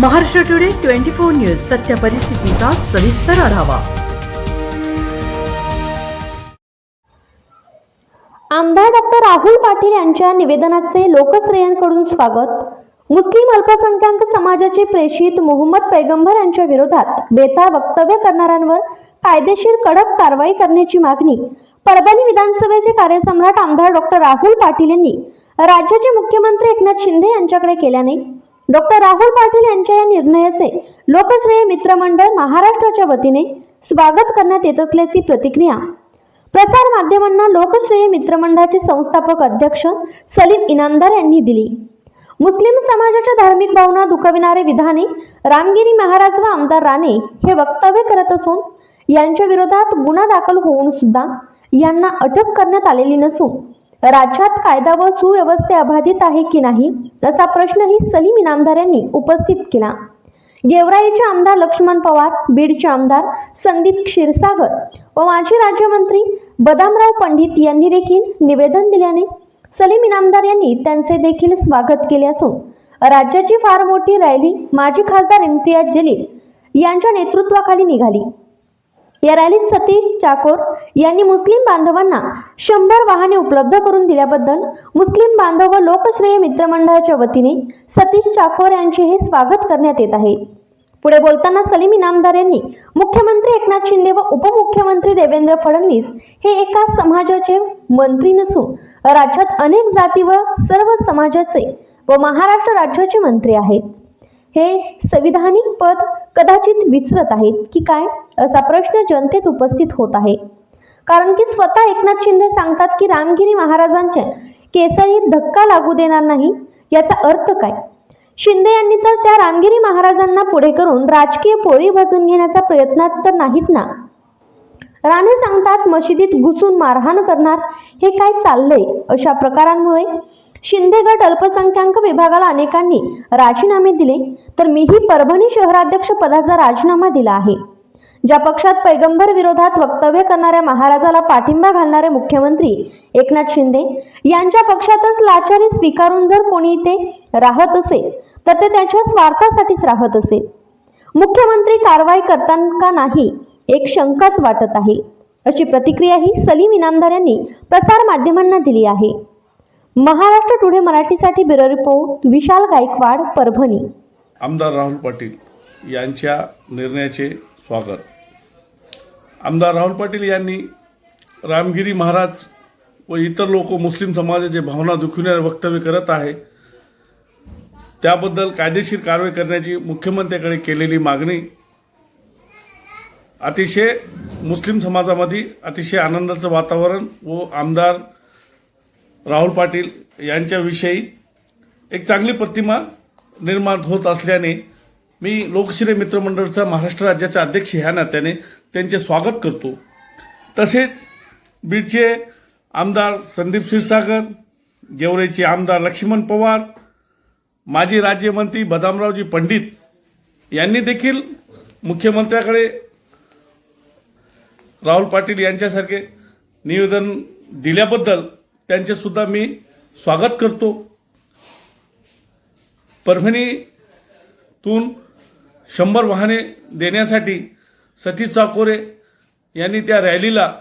Maharashtra today twenty four news सत्य परिस्थितीचा सविस्तर आढावा. आमदार डॉक्टर राहुल पाटील यांच्या निवेदनाचे लोकश्रेयांकडून स्वागत. मुस्लिम अल्पसंख्याक समाजाचे प्रेषित मोहम्मद पैगंबर यांच्या विरोधात बेताळ वक्तव्य करणाऱ्यांवर कायदेशीर कडक कारवाई करण्याची मागणी परभणी विधानसभेचे कार्यसम्राट आमदार डॉक्टर राहुल पाटील यांनी राज्याचे मुख्यमंत्री एकनाथ शिंदे यांच्याकडे केल्याने डॉक्टर राहुल पाटील यांच्या या निर्णयाचे लोकश्रेय मित्रमंडळ महाराष्ट्राच्या वतीने स्वागत करण्यात येत असल्याची प्रतिक्रिया. प्रसार माध्यमांना लोकश्रेय मित्रमंडळाचे संस्थापक अध्यक्ष सलीम इनामदार यांनी दिली. मुस्लिम समाजाच्या धार्मिक भावना दुखविणारे विधाने रामगिरी महाराज व आमदार राणे हे वक्तव्य करत असून यांच्या विरोधात गुन्हा दाखल होऊन सुद्धा यांना अटक करण्यात आलेली नसून राज्यात कायदा व सुव्यवस्थे अबाधित आहे की नाही असा प्रश्नही सलीम इनामदार यांनी उपस्थित केला. गेवराईचे आमदार लक्ष्मण पवार बीडचे आमदार संदीप क्षीरसागर व माजी राज्यमंत्री बदामराव पंडित यांनी देखील निवेदन दिल्याने सलीम इनामदार यांनी त्यांचे देखील स्वागत केले असून राज्याची फार मोठी रॅली माजी खासदार इम्तियाज जलील यांच्या नेतृत्वाखाली निघाली. या रॅलीत सतीश चाकोर यांनी मुस्लिम बांधवांना शंभर वाहने उपलब्ध करून दिल्याबद्दल मुस्लिम बांधव व लोकश्रेय मित्रमंडळाच्या वतीने सतीश चाकोर यांचे हे स्वागत करण्यात येत आहे. पुढे बोलताना सलीम इनामदार यांनी मुख्यमंत्री एकनाथ शिंदे व उपमुख्यमंत्री देवेंद्र फडणवीस हे एका समाजाचे मंत्री नसून राज्यात अनेक जाती व सर्व समाजाचे व महाराष्ट्र राज्याचे मंत्री आहेत. हे संविधानिक पद कदाचित विसरत आहेत की काय असा प्रश्न जनतेत उपस्थित होत आहे. कारण की स्वतः एकनाथ शिंदे सांगतात की रामगिरी महाराजांच्या केसरीत धक्का लागू देणार नाही याचा अर्थ काय? शिंदे यांनी तर त्या रामगिरी महाराजांना पुढे करून राजकीय पोळी भाजून घेण्याचा प्रयत्नात तर नाहीत ना? राणे सांगतात मशिदीत घुसून मारहाण करणार हे काय चाललंय अशा प्रकारांमुळे? शिंदे गट अल्पसंख्याक विभागाला अनेकांनी राजीनामे दिले तर मीही परभणी शहराध्यक्ष पदाचा राजीनामा दिला आहे. ज्या पक्षात पैगंबर विरोधात वक्तव्य करणाऱ्या महाराजाला पाठिंबा घालणारे मुख्यमंत्री एकनाथ शिंदे यांच्या पक्षातच लाचारी स्वीकारून जर कोणी ते राहत असेल तर ते त्यांच्या स्वार्थासाठीच राहत असेल मुख्यमंत्री कारवाई करताना का नाही एक शंकाच वाटत आहे. अशी प्रतिक्रियाही सलीम इनामदार यांनी प्रसार माध्यमांना दिली आहे. महाराष्ट्र टुडे मराठीसाठी ब्युरो रिपोर्ट विशाल गायकवाड परभणी. आमदार राहुल पाटील यांच्या निर्णयाचे स्वागत. आमदार राहुल पाटील यांनी रामगिरी महाराज व इतर लोक मुस्लिम समाजाचे भावना दुखविणारे वक्तव्य करत आहे. त्याबद्दल कायदेशीर कारवाई करण्याची मुख्यमंत्र्याकडे केलेली मागणी अतिशय मुस्लिम समाजामध्ये अतिशय आनंदाचं वातावरण व आमदार राहुल पाटील यांच्याविषयी एक चांगली प्रतिमा निर्माण होत असल्याने मी लोकश्री मित्रमंडळचा महाराष्ट्र राज्याचा अध्यक्ष ह्या नात्याने त्यांचे स्वागत करतो. तसेच बीडचे आमदार संदीप क्षीरसागर गेवरेचे आमदार लक्ष्मण पवार माजी राज्यमंत्री बदामरावजी पंडित यांनी देखील मुख्यमंत्र्याकडे राहुल पाटील यांच्यासारखे निवेदन दिल्याबद्दल त्यांचेसुद्धा मी स्वागत करतो. परभणीतून शंभर वाहने देण्यासाठी सतीश चाकोरे यांनी त्या रॅलीला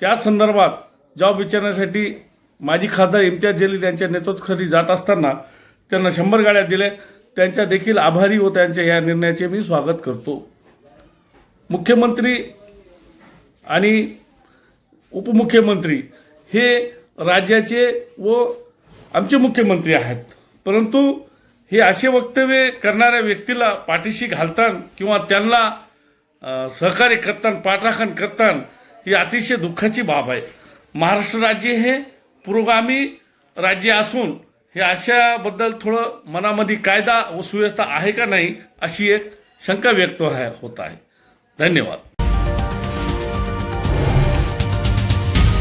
त्या संदर्भात जॉब विचारण्यासाठी माजी खासदार इम्तियाज जलील यांच्या नेतृत्वाखाली जात असताना त्यांना शंभर गाड्या दिल्या. त्यांच्या देखील आभारी व त्यांच्या या निर्णयाचे मी स्वागत करतो. मुख्यमंत्री आणि उपमुख्यमंत्री हे राज्याचे व आमचे मुख्यमंत्री आहेत. परंतु हे असे वक्तव्य करणाऱ्या व्यक्तीला पाठीशी घालताना किंवा त्यांना सहकार्य करताना पाठराखण करताना ही अतिशय दुःखाची बाब आहे. महाराष्ट्र राज्य हे पुरोगामी राज्य असून हे अशाबद्दल थोडं मनामध्ये कायदा व सुव्यवस्था आहे का नाही अशी एक शंका व्यक्त आहे होत आहे. धन्यवाद.